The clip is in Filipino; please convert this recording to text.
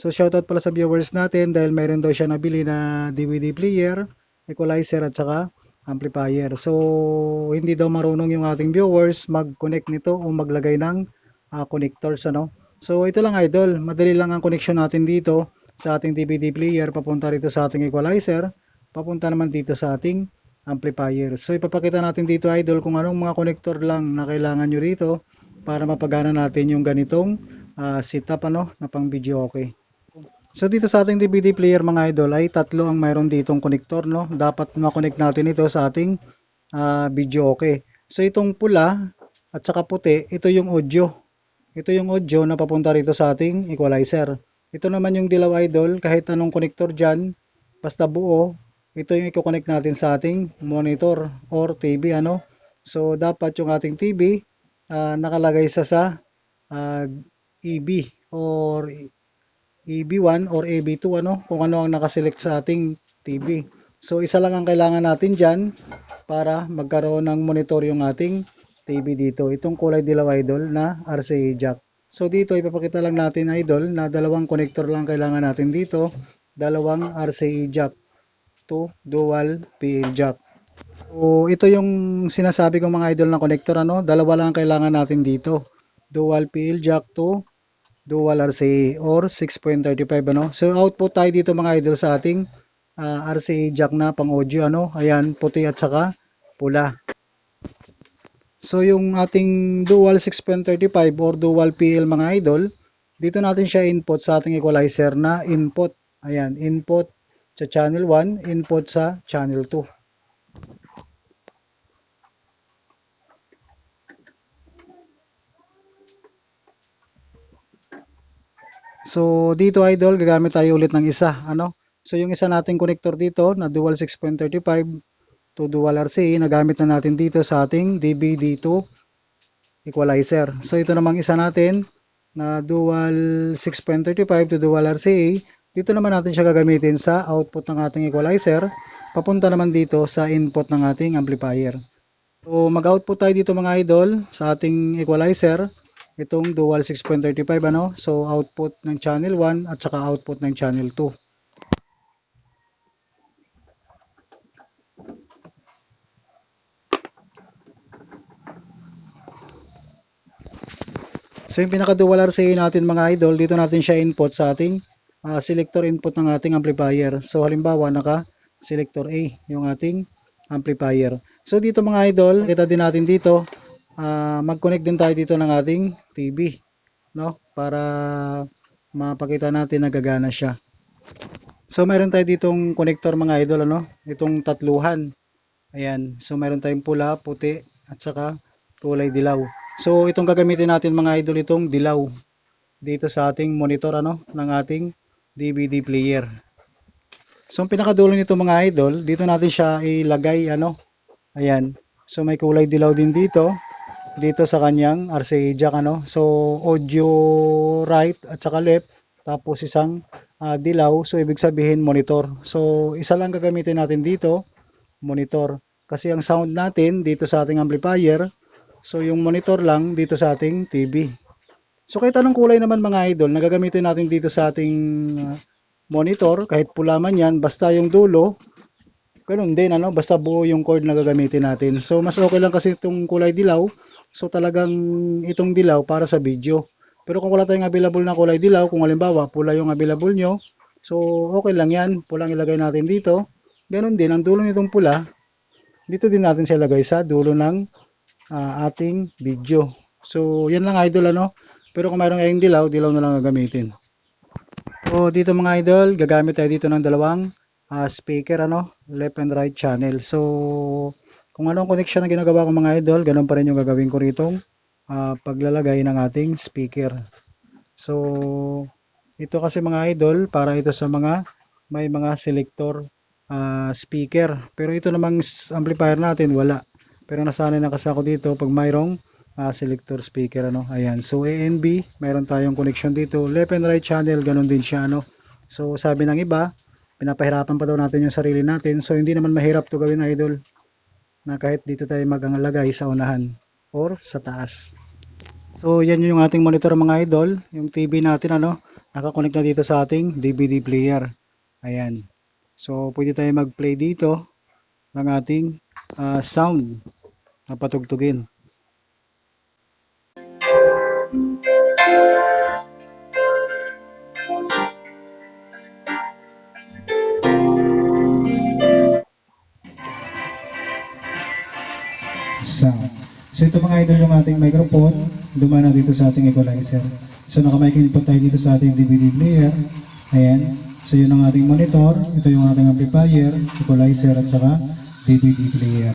So shoutout pala sa viewers natin dahil mayroon daw siya nabili na DVD player, equalizer at saka amplifier. So hindi daw marunong yung ating viewers mag-connect nito o maglagay ng ah, connectors ano. So ito lang idol, madali lang ang connection natin dito sa ating DVD player papunta rito sa ating equalizer, papunta naman dito sa ating amplifier. So ipapakita natin dito idol kung anong mga connector lang na kailangan nyo rito para mapagana natin yung ganitong ah, setup ano na pang video okay. So dito sa ating DVD player mga idol ay tatlo ang mayroon ditong connector no. Dapat ma-connect natin ito sa ating ah, video okay. So itong pula at saka puti, ito yung audio. Ito yung audio na papunta rito sa ating equalizer. Ito naman yung dilaw idol, kahit anong connector dyan, basta buo, ito yung i-connect natin sa ating monitor or TV ano. So dapat yung ating TV ah, nakalagay sa sa ah, EB or EB1 or EB2 ano kung ano ang nakaselect sa ating TV. So isa lang ang kailangan natin diyan para magkaroon ng monitor yung ating TV dito. Itong kulay dilaw idol na RCA jack. So dito ipapakita lang natin idol na dalawang connector lang kailangan natin dito. Dalawang RCA jack to dual PL jack. So ito yung sinasabi kong mga idol na connector ano, dalawa lang ang kailangan natin dito. Dual PL jack to dual RCA or 6.35 ano. So output tayo dito mga idol sa ating ah, RCA jack na pang audio ano. Ayan, puti at saka pula. So yung ating dual 6.35 or dual PL mga idol, dito natin siya input sa ating equalizer na input. Ayan, input sa channel 1, input sa channel 2. So dito idol, gagamit tayo ulit ng isa, ano? So yung isa nating connector dito na dual 6.35 to dual RCA, nagamit na natin dito sa ating DBD2 equalizer. So ito namang isa natin na dual 6.35 to dual RCA, dito naman natin siya gagamitin sa output ng ating equalizer, papunta naman dito sa input ng ating amplifier. So mag-output tayo dito mga idol sa ating equalizer itong dual 6.35 ano? So output ng channel 1 at saka output ng channel 2 so yung pinaka dual RCA natin mga idol dito natin siya input sa ating ah, selector input ng ating amplifier. So halimbawa naka selector A yung ating amplifier. So dito mga idol kita din natin dito ah, mag-connect din tayo dito ng ating TV no? Para mapakita natin na gagana siya. So meron tayo ditong connector mga idol ano? Itong tatluhan. Ayan. So meron tayong pula puti at saka kulay dilaw. So itong gagamitin natin mga idol itong dilaw. Dito sa ating monitor ano? Ng ating DVD player. So ang pinakadulo nito mga idol dito natin siya ilagay ano? Ayan. So may kulay dilaw din dito dito sa kanyang RCA jack ano. So audio right at saka left tapos isang ah, dilaw so ibig sabihin monitor. So isa lang gagamitin natin dito, monitor. Kasi ang sound natin dito sa ating amplifier, so yung monitor lang dito sa ating TV. So kahit anong kulay naman mga idol, nagagamitin natin dito sa ating ah, monitor, kahit pula man yan, basta yung dulo, ganun din ano, basta buo yung cord na gagamitin natin. So mas okay lang kasi itong kulay dilaw, So talagang itong dilaw para sa video. Pero kung wala tayong available na kulay dilaw, kung halimbawa pula yung available nyo, so okay lang yan. Pulang ilagay natin dito. Ganon din, ang dulo nitong pula, dito din natin siya ilagay sa dulo ng ah, ating video. So yan lang idol ano. Pero kung mayroong ngayong dilaw, dilaw na lang gagamitin. So dito mga idol, gagamit tayo dito ng dalawang ah, speaker ano, left and right channel. So kung anong connection na ginagawa ko mga idol, ganun pa rin yung gagawin ko rito ah, paglalagay ng ating speaker. So, ito kasi mga idol, para ito sa mga may mga selector ah, speaker. Pero ito namang amplifier natin, wala. Pero nasanay na kasi ako dito pag mayroong ah, selector speaker. Ano? Ayan. So, A and B, mayroon tayong connection dito. Left and right channel, ganun din siya. Ano? So, sabi ng iba, pinapahirapan pa daw natin yung sarili natin. So, hindi naman mahirap to gawin idol na kahit dito tayo magangalagay sa unahan or sa taas. So yan yung ating monitor mga idol, yung TV natin ano. nakakonect na dito sa ating DVD player. Ayan. So, pwede tayo mag-play dito ng ating ah, sound na patugtugin. Sound. So ito mga idol yung ating microphone, dumana dito sa ating equalizer. So nakamic input tayo dito sa ating DVD player. Ayan. So yun ang ating monitor, ito yung ating amplifier, equalizer at saka DVD player.